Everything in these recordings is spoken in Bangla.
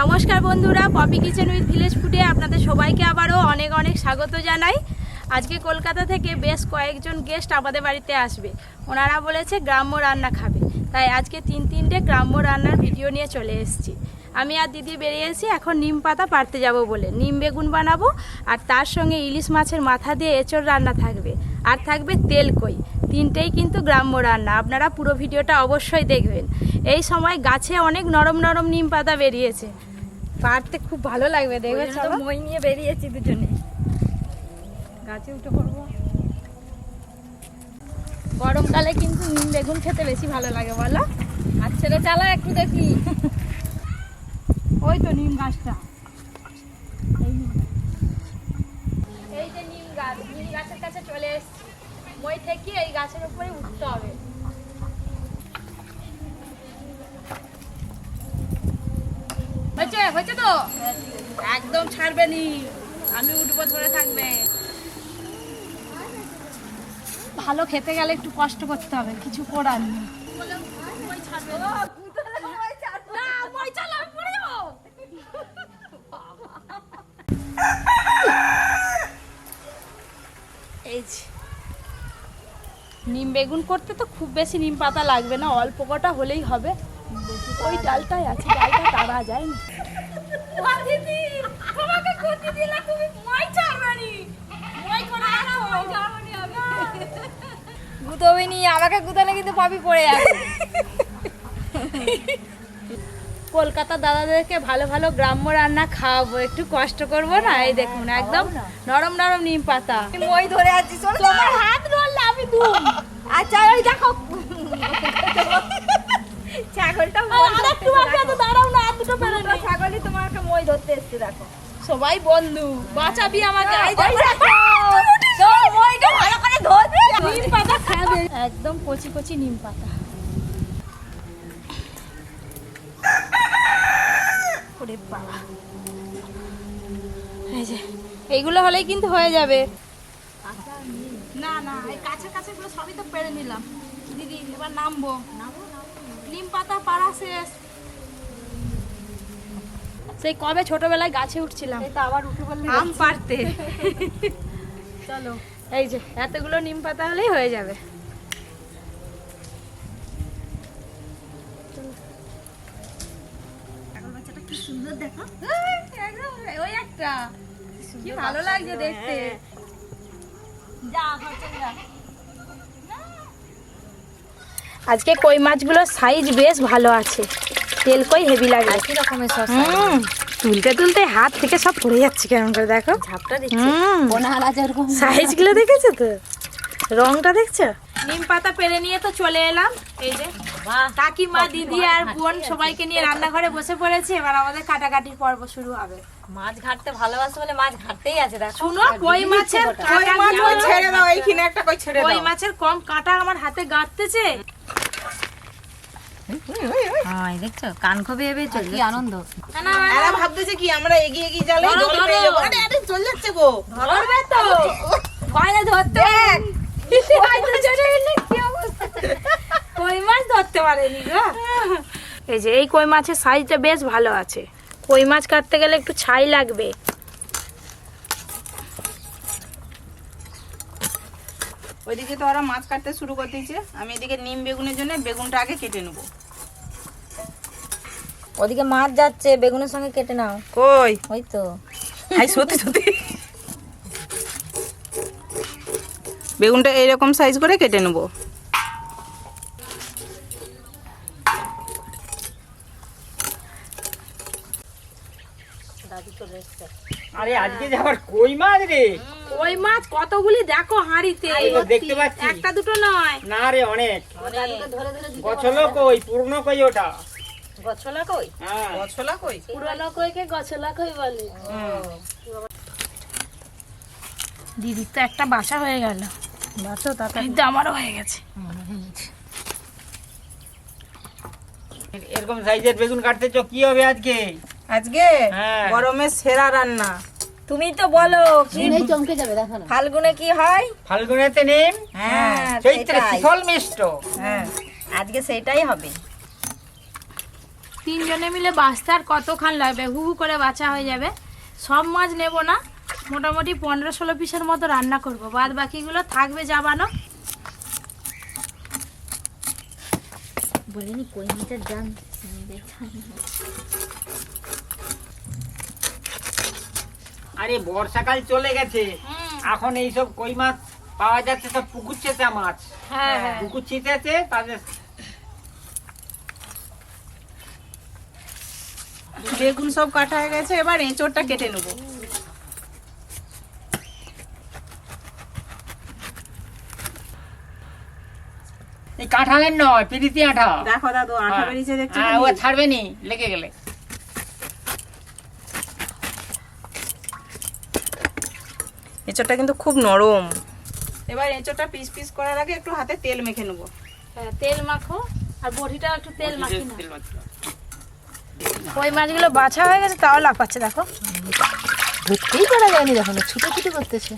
নমস্কার বন্ধুরা, পপি কিচেন উইথ ভিলেজ ফুডে আপনাদের সবাইকে আবারও অনেক অনেক স্বাগত জানাই। আজকে কলকাতা থেকে বেশ কয়েকজন গেস্ট আমাদের বাড়িতে আসবে। ওনারা বলেছে গ্রাম্য রান্না খাবে। তাই আজকে তিন তিনটে গ্রাম্য রান্নার ভিডিও নিয়ে চলে এসেছি। আমি আর দিদি বেরিয়েছি এখন নিম পাতা পারতে যাব বলে। নিম বেগুন বানাবো আর তার সঙ্গে ইলিশ মাছের মাথা দিয়ে এঁচড় রান্না থাকবে। আর থাকবে তেল কই। তিনটেই কিন্তু গ্রাম্য রান্না। আপনারা পুরো ভিডিওটা অবশ্যই দেখবেন। এই সময় গাছে অনেক নরম নরম নিম পাতা বেরিয়েছে। পারতে খুব ভালো লাগবে দেখবে তো চলো। মই নিয়ে বেরিয়েছি দুজনে। গাছে উঠে পড়ব। গরমকালে কিন্তু নিম বেগুন খেতে বেশি ভালো লাগে বলো। আর ছেলে চালা একটু দেখি। ওই তো নিম গাছটা। এই এই যে নিম গাছ নিম গাছের কাছে চলে এসেছি। মই থেকে এই গাছের উপরে উঠতে হবে। হয়েছে? হয়েছে তো? একদম ছাড়বে নি আমি উঠবো ধরে থাকবে। ভালো খেতে গেলে একটু কষ্ট করতে হবে, কিছু করার নেই। নিম বেগুন করতে তো খুব বেশি নিম পাতা লাগবে না, অল্প কটা হলেই হবে। ওই ডালটাই আছে ডালটা তারা যায় না। দিদি তোমাকে গতি দিলা তুমি মই ছাড়বানি মই করে রাখো মই ছাড়বানি আমি। গুতবি নি আমাকে গুতালে কিন্তু পাবি পড়ে যাবে কলকাতা দাদাদেরকে ভালো ভালো গ্রাম্য রান্না খাওয়াবো একটু কষ্ট করব না? এই দেখুন একদম নরম নরম নিম পাতা। মই ধরে আছি তোমার হাত ধরলে আমি দুম আচ্ছা ওই দেখো। ছাগলটা মই বাকি আছে, দাঁড়াও না আর দুটো পেরে দুটো ছাগলই তোমাকে মই ধরতে এসছে দেখো। সবাই বন্ধু বাঁচাবি আমাকে এই দেখো। মইটা। ভালো করে ধরবে নিম পাতা খাবে একদম কচি কচি নিম পাতা। ওরে বাবা। এই যে এইগুলো হলেই কিন্তু হয়ে যাবে। না না এই কাছে কাছে সবই তো পেরে নিলাম। দিদি এবার নামবো। নামবো নিম পাতা পাড়া শেষ। সেই কবে ছোটবেলায় গাছে উঠছিলাম? এই তো আবার উঠে বললি আম পারতে চলো। এই যে এতগুলো নিম পাতা হলেই হয়ে যাবে। ছাগল বাচ্চাটা কি সুন্দর দেখো। ওই একটা। কি ভালো লাগছে দেখতে। যা ঘর চলে যা। আজকে কই মাছগুলোর সাইজ বেশ ভালো আছে। তেল কই হেভি লাগে। একই রকমের সস তুলতে তুলতে হাত থেকে সব পড়ে যাচ্ছে কেমন করে দেখো। ঝাপটা এরকম সাইজগুলো দেখেছ তো? রংটা দেখছ? নিম পাতা পেরে নিয়ে তো চলে এলাম। এই যে কাকিমা দিদি আর বোন সবাইকে নিয়ে রান্নাঘরে বসে পড়েছে। এবার আমাদের কাটাকাটির পর্ব শুরু হবে। মাছ ঘাটতে ভালোবাসে বলে মাছ ঘাটতেই আছে দেখো। শুনো কই মাছের কাঁটা ছেড়ে দাও এইখানে একটা কই ছেড়ে দাও। কই মাছের কম কাঁটা আমার হাতে গাঁটতেছে হ্যাঁ দেখছ? কান খবি ভেবে চল কি আনন্দ। এরা ভাবতেছে কি আমরা এগিয়ে এগিয়ে গেলে ধরো, পেয়ে যাব। আরে আরে চলে যাচ্ছে গো। ধরবে তো। ধরতে চলে কই মাছ ধরতে পারেনি গো। এই যে এই কই মাছের সাইজটা বেশ ভালো আছে। কই মাছ কাটতে গেলে একটু ছাই লাগবে। ওইদিকে তো ওরা মাছ কাটতে শুরু করে দিয়েছে। আমি এদিকে নিম বেগুনের জন্য বেগুনটা আগে কেটে নেব। ওদিকে মাছ যাচ্ছে বেগুনের সঙ্গে কেটে নাও। কই? ওই তো। হাই সত্যি সত্যি। বেগুনটা এইরকম সাইজ করে কেটে নেব। আরে আজকে যাবার কই মাছ রে? কই মাছ? কতগুলি? দেখো হাঁড়িতে। দেখতে পাচ্ছি। একটা দুটো নয়। না রে অনেক। গছলো কই? পুরনো কই ওটা? গছলা কই? হ্যাঁ। ছোলা কই? পুরনো কইকে গছলা কই বলে? দিদির তো একটা বাসা হয়ে গেল। বাছো তাতা কিন্তু আমারও হয়ে গেছে। এরকম সাইজের বেগুন কাটতেছো কি হবে আজকে? আজকে হ্যাঁ। গরমের সেরা রান্না। তুমি তো বলো কি চমকে যাবে দেখো না। ফাল্গুনে কি হয়? ফাল্গুনেতে নিম হ্যাঁ চৈত্রে শিখল মিষ্ট। হ্যাঁ আজকে সেটাই হবে। তিনজনে মিলে বাঁচতে আর কতক্ষণ লাগবে হু হু করে বাঁচা হয়ে যাবে। সব মাছ নেব না মোটামুটি পনেরো ষোলো পিসের মতো রান্না করব। বাদ বাকিগুলো থাকবে জাবানো। বলিনি কই মাছের দাম আরে বর্ষাকাল চলে গেছে। এখন এইসব কই মাছ পাওয়া যাচ্ছে? সব পুকুর চেঁচা মাছ। হ্যাঁ হ্যাঁ। পুকুর ছিটেছে তাদের বেগুন সব কাটা হয়ে গেছে এবার এঁচোড়টা কেটে নেব। এই কাঁঠালের নয় পিরিতি আঠা। দেখো দাদু আঠা বেরিয়েছে দেখছ হ্যাঁ ও ছাড়বে নি লেগে গেলে। এঁচোড়টা কিন্তু খুব নরম। এবার এঁচোড়টা পিস পিস করার আগে একটু হাতে তেল মেখে নেব। হ্যাঁ, তেল মাখো আর বড়িটা একটু তেল মাখি না তেল মাখি। ওই মাছগুলো বাছা হয়ে গেছে তাও লাফাচ্ছে দেখো। ধরতেই পারা যায়নি দেখো না ছুটো ছুটো করতেছে।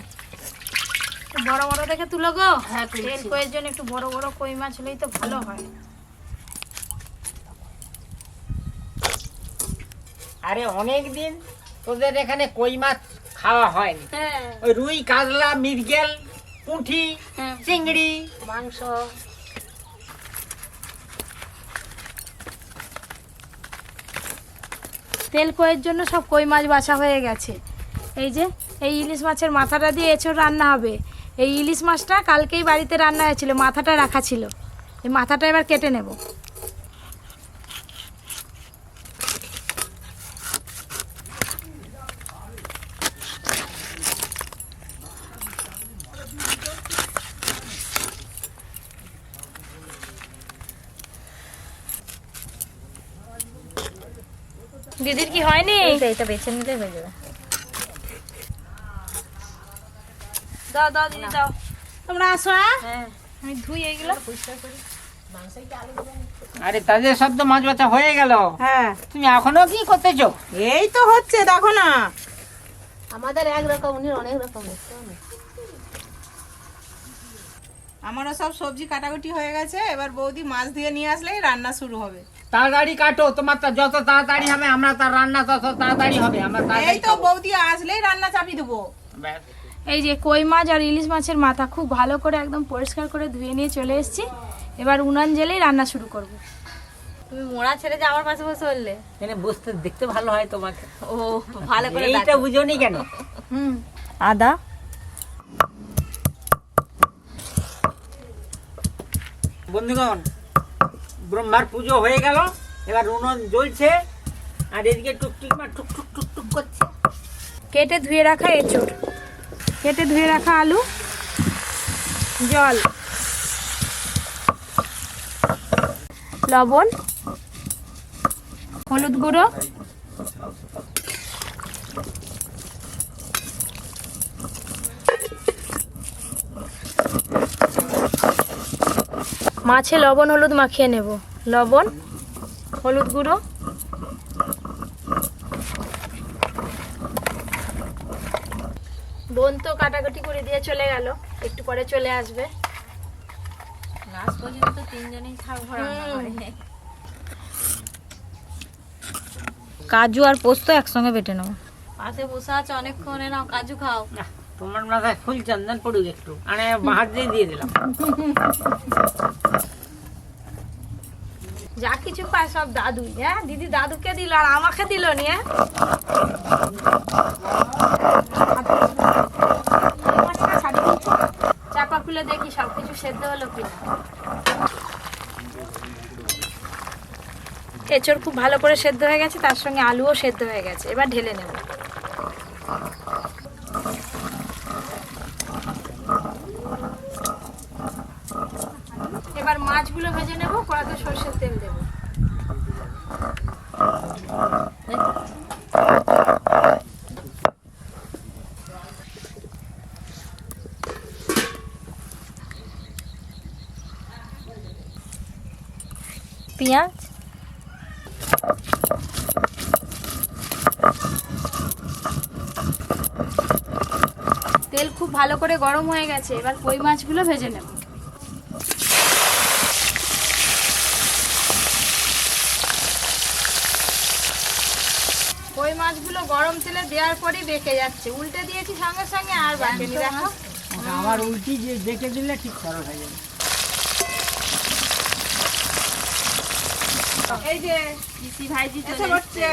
একটু বড় বড় দেখে তুলো গো। হ্যাঁ তেল কয়ের জন্য একটু বড় বড় কই মাছ হলেই তো ভালো হয়। আরে অনেক দিন তোদের এখানে কই মাছ খাওয়া হয়নি। হ্যাঁ। ওই রুই কাতলা মৃগেল পুঁঠি হ্যাঁ। চিংড়ি মাংস। তেল কয়ের জন্য সব কই মাছ বাছা হয়ে গেছে। এই যে এই ইলিশ মাছের মাথাটা দিয়ে এঁচড় রান্না হবে। এই ইলিশ মাছটা কালকেই বাড়িতে রান্না হয়েছিল মাথাটা রাখা ছিল। এই মাথাটা এবার কেটে নেব। হয়নি? এটা বেছে নিলেই হয়ে যাবে। দাও দাও দিদি দাও। তোমরা আসো হ্যাঁ? আমি ধুই এইগুলো। আরে তাদের সব তো মাছ হয়ে গেল। হ্যাঁ। তুমি এখনও কি করতেছো? এই তো হচ্ছে দেখো না। আমাদের একরকম উনি অনেক রকম। আমারও সব সবজি কাটাকুটি হয়ে গেছে এবার বৌদি মাছ দিয়ে নিয়ে আসলেই রান্না শুরু হবে। তাড়াতাড়ি কাটো তোমার তো যত তাড়াতাড়ি হবে আমরা তার রান্না তত তাড়াতাড়ি হবে আমরা এই তো বৌদি আসলেই রান্না চাপিয়ে দেবো। এই যে কই মাছ আর ইলিশ মাছের মাথা খুব ভালো করে একদম পরিষ্কার করে ধুয়ে নিয়ে চলে এসেছি। এবার উনান জেলেই রান্না শুরু করব। তুমি মোড়া ছেড়ে যে আমার পাশে বসে বললে। এনে বুঝতে দেখতে ভালো হয় তোমাকে। ও ভালো করে এইটা বুঝোনি কেন? হুম। আদা বন্ধুগণ, ব্রহ্মার পুজো হয়ে গেল, এবার উনুন জ্বলছে, আর এদিকে টুকটুক মা টুক টুক টুক টুক করছে। কেটে ধুয়ে রাখা এঁচড়। কেটে ধুয়ে রাখা আলু, জল, লবণ, হলুদ গুঁড়ো মাছে লবণ হলুদ মাখিয়ে নেব। লবণ হলুদ গুঁড়ো। বোন তো কাটাকাটি করে দিয়ে চলে গেল। একটু পরে চলে আসবে। লাস্ট পর্যন্ত তিনজনেই থাকব। কাজু আর পোস্ত একসঙ্গে বেটে নেব। পাশে বসে আছে অনেকক্ষণ এ নাও কাজু খাও। তোমার মাথায় ফুল চন্দন পড়ুক একটু। মানে বাহার দিয়ে দিয়ে দিলাম। যা কিছু পায় সব দাদু হ্যাঁ? দিদি দাদুকে দিল আর আমাকে দিল নি হ্যাঁ? চাপা খুলে দেখি সব কিছু সেদ্ধ হলো কি এঁচড় খুব ভালো করে সেদ্ধ হয়ে গেছে, তার সঙ্গে আলুও সেদ্ধ হয়ে গেছে। এবার ঢেলে নেব। এবার মাছগুলো ভেজে নেব কড়াতে সর্ষের তেল দেবো। পেঁয়াজ। তেল খুব ভালো করে গরম হয়ে গেছে এবার কই মাছগুলো ভেজে নেব। গরম তেলে দেওয়ার পরেই বেঁকে যাচ্ছে। উল্টে দিয়েছি সঙ্গে সঙ্গে আর বাকেনি দেখো। আবার উল্টি যে দেখে দিলে ঠিক খরচ হয়ে যাবে। এই যে পিসি ভাইজি এসে চলে বসছে।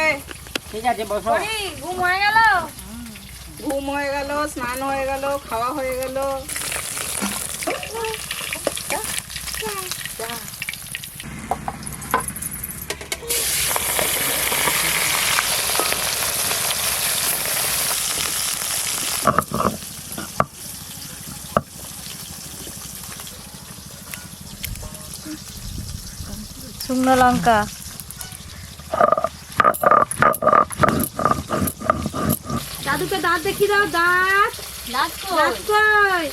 ঠিক আছে বসো। করি ঘুম হয়ে গেল? ঘুম হয়ে গেল স্নান হয়ে গেল খাওয়া হয়ে গেল। শুকনো লঙ্কা। দাদুকে দাঁত দেখি দাও দাঁত। দাঁত কই।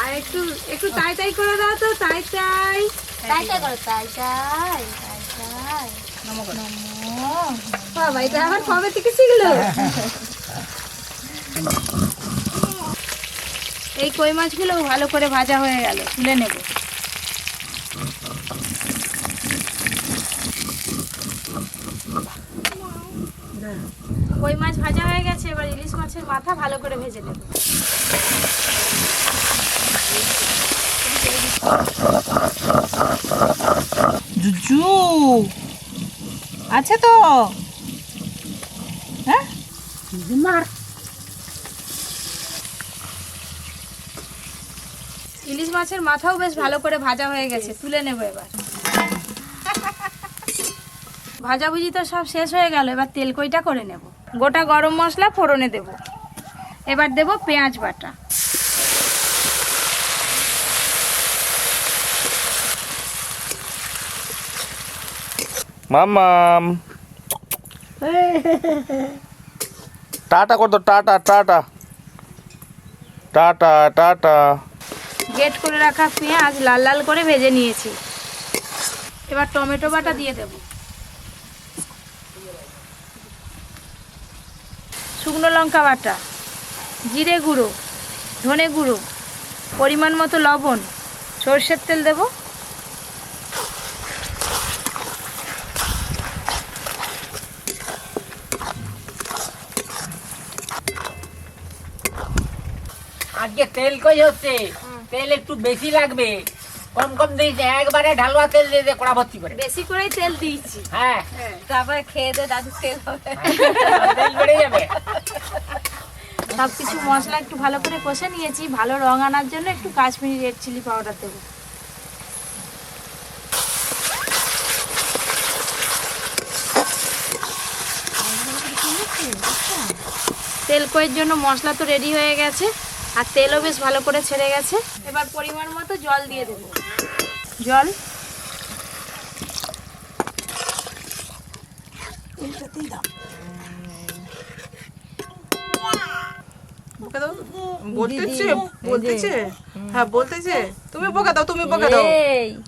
আর একটু একটু তাই তাই করে দাও তো তাই তাই। তাই তাই করো তাই তাই তাই তাই। বাবা এটা আবার কবে থেকে শিখলো? এই কই মাছগুলো ভালো করে ভাজা হয়ে গেল তুলে নেব কই মাছ ভাজা হয়ে গেছে এবার ইলিশ মাছের মাথা ভালো করে ভেজে নেব। জুজু। আছে তো? হ্যাঁ? ইলিশ মাছের মাথাও বেশ ভালো করে ভাজা হয়ে গেছে তুলে নেব এবার। ভাজাভুজি তো সব শেষ হয়ে গেল এবার তেল কইটা করে নেব। গোটা গরম মশলা ফোড়নে দেব। এবার দেব পেঁয়াজ বাটা। মামাম টাটা কর ta-ta ta-ta. Ta-ta ta-ta. Grate করে রাখা পেঁয়াজ লাল লাল করে ভেজে নিয়েছি। এবার টমেটো বাটা দিয়ে দেব। শুকনো লঙ্কা বাটা। জিরে গুঁড়ো ধনে গুঁড়ো পরিমাণ মতো লবণ সর্ষের তেল দেব। আজকে তেল কই হচ্ছে? তেল একটু বেশি লাগবে। কম কম দিয়েছে একবারে ঢালুয়া তেল দিয়ে দে কড়া ভর্তি করে। বেশি করেই তেল দিয়েছি। হ্যাঁ। তারপরে খেয়ে দে দাদু তেল হবে। তেল বেড়ে যাবে। সব কিছু মশলা একটু ভালো করে কষে নিয়েছি। ভালো রং আনার জন্য একটু কাশ্মীরি রেড চিলি পাউডার দেবো। তেল কয়ের জন্য মশলা তো রেডি হয়ে গেছে, আর তেলও বেশ ভালো করে ছেড়ে গেছে। এবার পরিমাণ মতো জল দিয়ে দেবো। জল? বকে দাও। বলতেছে বলতেছে হ্যাঁ বলতেছে তুমি বকে দাও তুমি বকে দাও।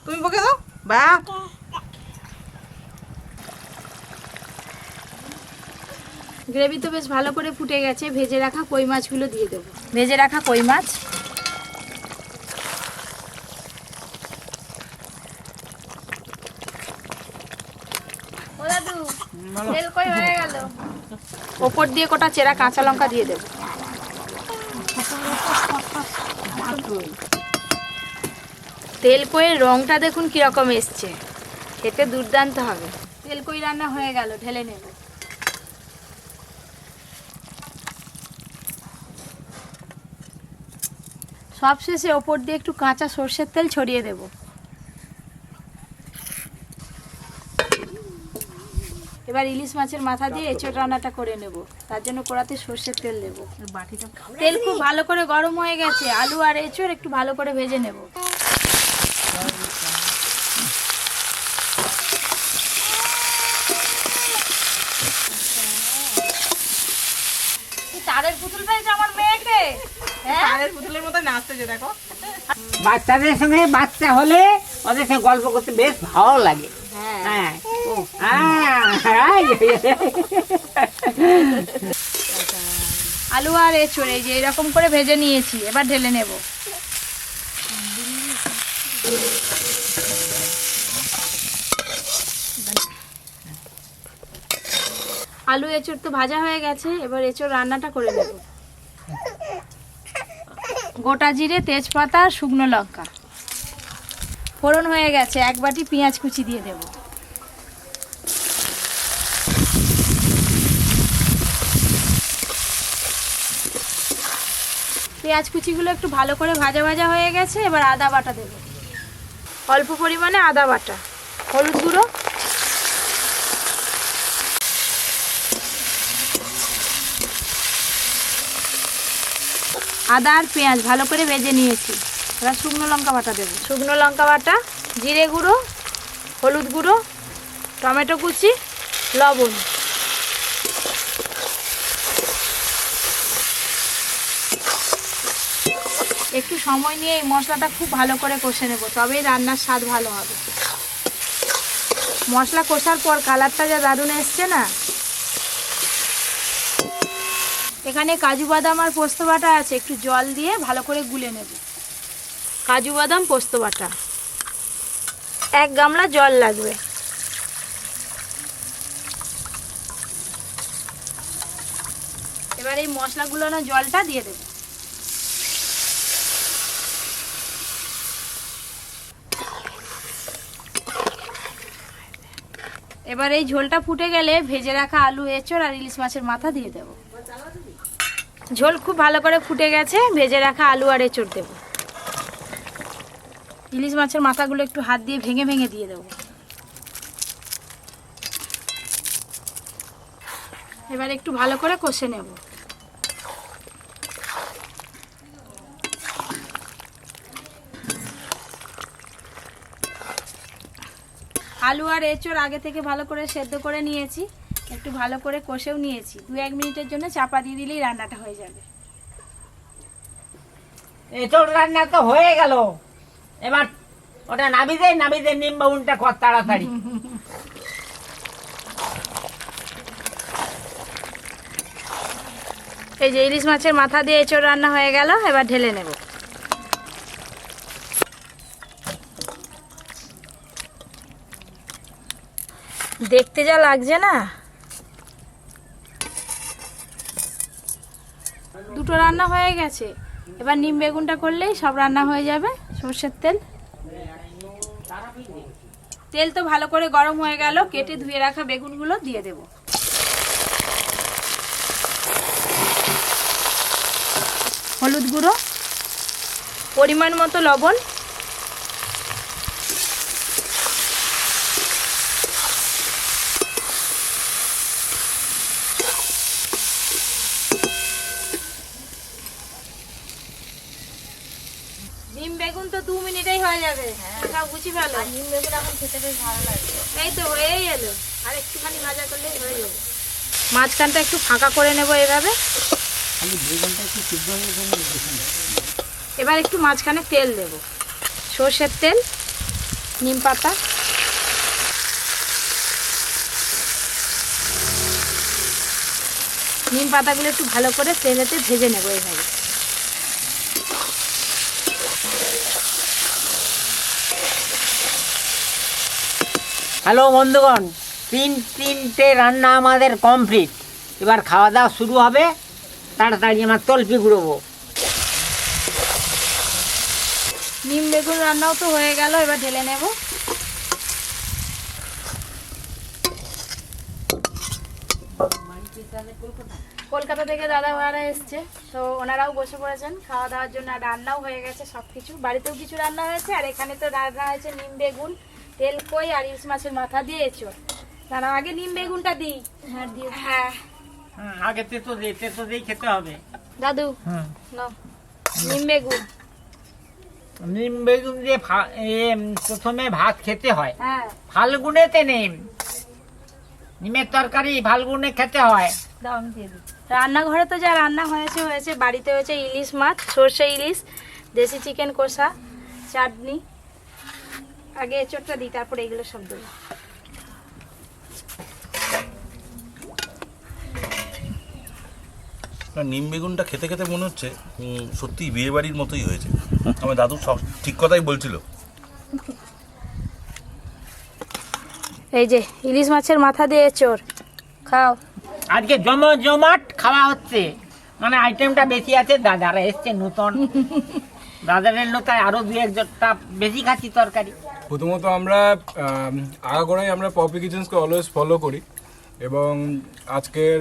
তুমি বকে দাও। বা। গ্রেভি তো বেশ ভালো করে ফুটে গেছে। ভেজে রাখা কই মাছগুলো দিয়ে দেবো। ভেজে রাখা কই মাছ? ও দাদু তেল কই গেল? ওপর দিয়ে কোটা চেরা কাঁচা লঙ্কা দিয়ে দেবো। তেল কইয়ের রংটা দেখুন কীরকম এসছে। খেতে দুর্দান্ত হবে। তেল কই রান্না হয়ে গেল, ঢেলে নেব। সবশেষে ওপর দিয়ে একটু কাঁচা সর্ষের তেল ছড়িয়ে দেব। এবার ইলিশ মাছের মাথা দিয়ে এঁচড় রান্নাটা করে নেব। তার জন্য কড়াতে সর্ষের তেল দেব। তেল খুব ভালো করে গরম হয়ে গেছে। আলু আর এঁচড় একটু ভালো করে ভেজে নেব। তারের পুতুল পেয়েছে আমার মেয়েকে? হ্যাঁ? তারের পুতুলের মতো নাচতেছে দেখো। বাচ্চাদের সঙ্গে বাচ্চা হলে ওদের সঙ্গে গল্প করতে বেশ ভালো লাগে। হ্যাঁ। হ্যাঁ, আলু আর এঁচড়, এই যে এরকম করে ভেজে নিয়েছি, এবার ঢেলে নেব। আলু এঁচড় তো ভাজা হয়ে গেছে, এবার এঁচড় রান্নাটা করে নেব। গোটা জিরে, তেজপাতা, শুকনো লঙ্কা। ফোড়ন হয়ে গেছে, এক বাটি পেঁয়াজ কুচি দিয়ে দেব। পেঁয়াজ কুচিগুলো একটু ভালো করে ভাজা ভাজা হয়ে গেছে, এবার আদা বাটা দেব। অল্প পরিমাণে আদা বাটা, হলুদ গুঁড়ো। আদা আর পেঁয়াজ ভালো করে ভেজে নিয়েছি। এবার শুকনো লঙ্কা বাটা দেবো। শুকনো লঙ্কা বাটা, জিরে গুঁড়ো, হলুদ গুঁড়ো, টমেটো কুচি, লবণ। একটু সময় নিয়ে এই মশলাটা খুব ভালো করে কষে নেব, তবেই রান্নার স্বাদ ভালো হবে। মশলা কষার পর কালারটা যা দারুণ এসছে না? এখানে কাজু বাদাম আর পোস্ত বাটা আছে, একটু জল দিয়ে ভালো করে গুলে নেব। কাজু বাদাম, পোস্ত বাটা। এক গামলা জল লাগবে। এবার এই মশলাগুলো না জলটা দিয়ে দেবো। এবার এই ঝোলটা ফুটে গেলে ভেজে রাখা আলু, এঁচড় আর ইলিশ মাছের মাথা দিয়ে দেব। ঝোল খুব ভালো করে ফুটে গেছে, ভেজে রাখা আলু আর এঁচড় দেব। ইলিশ মাছের মাথাগুলো একটু হাত দিয়ে ভেঙে ভেঙে দিয়ে দেব। এবার একটু ভালো করে কষে নেব। আলু আর এঁচড় আগে থেকে ভালো করে সেদ্ধ করে নিয়েছি। একটু ভালো করে কষেও নিয়েছি। দু এক মিনিটের জন্য চাপা দিয়ে দিলেই রান্নাটা হয়ে যাবে। এঁচড় রান্না তো হয়ে গেল। এবার ওটা নাবি দে নাবি দে নিম বাউনটা কর তাড়াতাড়ি। এই যে ইলিশ মাছের মাথা দিয়ে এঁচড় রান্না হয়ে গেল এবার ঢেলে নেব। দেখতে যা লাগছে না। দুটো রান্না হয়ে গেছে। এবার নিম বেগুনটা করলেই সব রান্না হয়ে যাবে, সর্ষের তেল। তেল তো ভালো করে গরম হয়ে গেল, কেটে ধুয়ে রাখা বেগুনগুলো দিয়ে দেবো। হলুদ গুঁড়ো, পরিমাণ মতো লবণ নিম বেগুন তো দু মিনিটেই হয়ে যাবে সব গুছি ভালো? এই তো হয়েই এলো। আর একটুখানি ভাজা করলেই হয়ে যাবে। মাঝখানটা একটু ফাঁকা করে নেব এভাবে। এবার একটু মাঝখানে তেল দেব। সর্ষের তেল নিম পাতা। নিম পাতাগুলো একটু ভালো করে তেলেতে ভেজে নেব এইভাবে হ্যালো বন্ধুগণ, তিন তিনটে রান্না আমাদের কমপ্লিট এবার খাওয়া দাওয়া শুরু হবে, তাড়াতাড়ি আমার তলপি গুঁড়োবো নিম বেগুন রান্নাও তো হয়ে গেল, এবার ঢেলে নেব। কলকাতা থেকে দাদা ভাড়া এসছে, তো ওনারাও বসে পড়েছেন। খাওয়া দাওয়ার জন্য রান্নাও হয়ে গেছে সব কিছু বাড়িতেও কিছু রান্না হয়েছে, আর এখানে তো রান্না হয়েছে নিম বেগুন। তেল কই আর ইলিশ মাছের মাথা দিয়েছ? দাঁড়া আগে নিম বেগুনটা দিই। হ্যাঁ দিয়ে হ্যাঁ। আগে তেতো দিয়ে তেতো দিয়ে খেতে হবে। দাদু হুম। নাও। নিম বেগুন। নিম বেগুন দিয়ে ভা- এ, প্রথমে ভাত খেতে হয়। হ্যাঁ। ফাল্গুনেতে নিম। নিমের তরকারি ফাল্গুনে খেতে হয়। দিই রান্নাঘরে তো যা রান্না হয়েছে হয়েছে। বাড়িতে হয়েছে ইলিশ মাছ সর্ষে ইলিশ দেশি চিকেন কষা চাটনি। আগে এঁচড়টা দিই তারপরে এগুলো সব দেবো। নিম বেগুনটা খেতে খেতে মনে হচ্ছে উম, সত্যিই বিয়ে বাড়ির মতোই হয়েছে। আমার দাদু সব ঠিক কথাই বলছিল। এই যে ইলিশ মাছের মাথা দিয়ে চোর খাও। আজকে জম জমাট খাওয়া হচ্ছে। মানে আইটেমটা বেশি আছে দাদারা এসছে নতুন। দাদারের লোকে আরও দু একজনটা বেশি খাচ্ছি তরকারি। প্রথমত আমরা আম, আগাগোড়াই আমরা পপি কিচেন্সকে অলওয়েজ ফলো করি এবং আজকের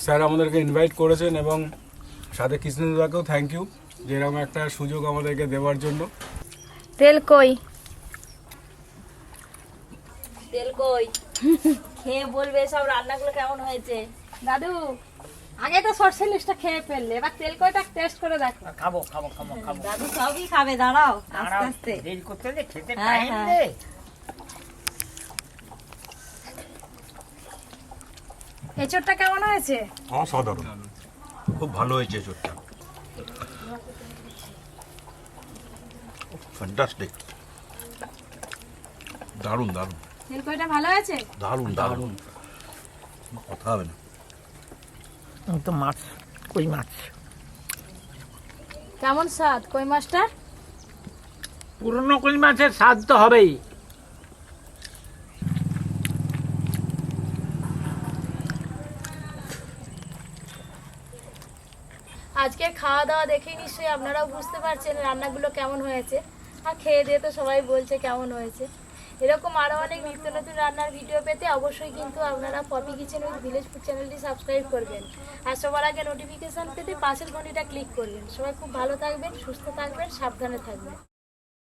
স্যার আমাদেরকে ইনভাইট করেছেন এবং সাথে কৃষ্ণদাকেও থ্যাংক ইউ যে এরকম একটা সুযোগ আমাদেরকে দেওয়ার জন্য। তেল কই? তেল কই? খেয়ে বলবে সব রান্নাগুলো কেমন হয়েছে? দাদু আগে তো সর্ষে ইলিশটা খেয়ে ফেললে এবার তেল কইটা টেস্ট করে দেখো। খাব খাব খাব খাব। দাদু সবই খাবে দাঁড়াও আস্তে আস্তে। দেরি করতে দে খেতে হ্যাঁ, টাইম হ্যাঁ। দে। এঁচড়টা কেমন হয়েছে? অসাধারণ। খুব ভালো হয়েছে চোরটা ফ্যান্টাস্টিক দারুণ দারুণ। তেল কইটা ভালো হয়েছে? দারুণ। দারুণ। কথা হবে না। তো মাছ কই মাছ? কেমন স্বাদ? কই মাছটা পুরনো কই মাছের স্বাদ তো হবেই। আজকে খাওয়া দাওয়া দেখে নিশ্চয়ই আপনারাও বুঝতে পারছেন রান্নাগুলো কেমন হয়েছে। আর খেয়ে দিয়ে তো সবাই বলছে কেমন হয়েছে। এরকম আরও অনেক নিত্য নতুন রান্নার ভিডিও পেতে অবশ্যই কিন্তু আপনারা Poppy kitchen with village food চ্যানেলটি সাবস্ক্রাইব করবেন। আর সবার আগে নোটিফিকেশান পেতে পাশের ঘন্টিটা ক্লিক করবেন। সবাই খুব ভালো থাকবেন, সুস্থ থাকবেন, সাবধানে থাকবেন।